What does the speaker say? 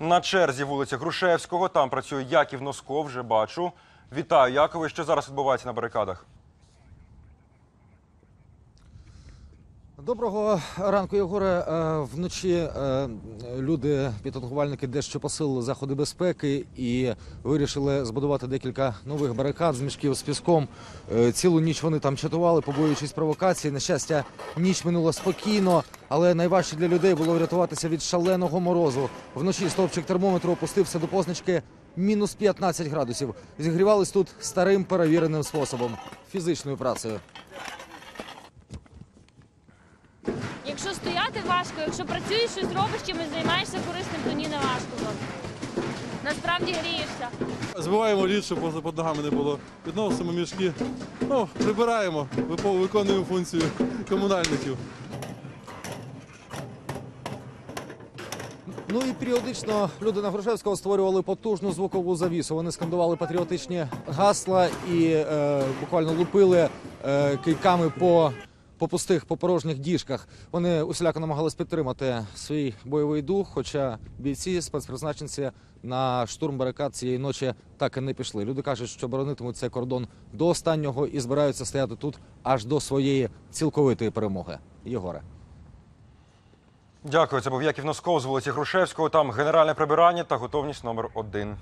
На черзі вулиця Грушевського. Там працює Яків Носков. вже бачу. Вітаю, Якове. Що зараз відбувається на барикадах? Доброго ранку, Єгоре. Е, Вночі е, люди, підтангувальники дещо посилили заходи безпеки і вирішили збудувати декілька нових барикад з мішків з піском. Е, Цілу ніч вони там чатували, побоюючись провокацій. На щастя, ніч минула спокійно, але найважче для людей було врятуватися від шаленого морозу. Вночі стовпчик термометру опустився до позначки мінус 15 градусів. Зігрівались тут старим перевіреним способом фізичною працею. Якщо стояти важко, якщо працюєш, щось робиш, чимось займаєшся корисним, то ні, не важко. Насправді грієшся. Збиваємо лід, щоб просто під ногами не було. Підносимо мішки, ну, прибираємо, виконуємо функцію комунальників. Ну і періодично люди на Грушевського створювали потужну звукову завісу. Вони скандували патріотичні гасла і е, буквально лупили е, кийками по, по пустих, по порожніх діжках. Вони усіляко намагались підтримати свій бойовий дух, хоча бійці спецпризначенці на штурм барикад цієї ночі так і не пішли. Люди кажуть, що боронитимуть цей кордон до останнього і збираються стояти тут аж до своєї цілковитої перемоги. Єгоре. Дякую. Це був Яків Носков з вулиці Грушевського. Там генеральне прибирання та готовність номер один.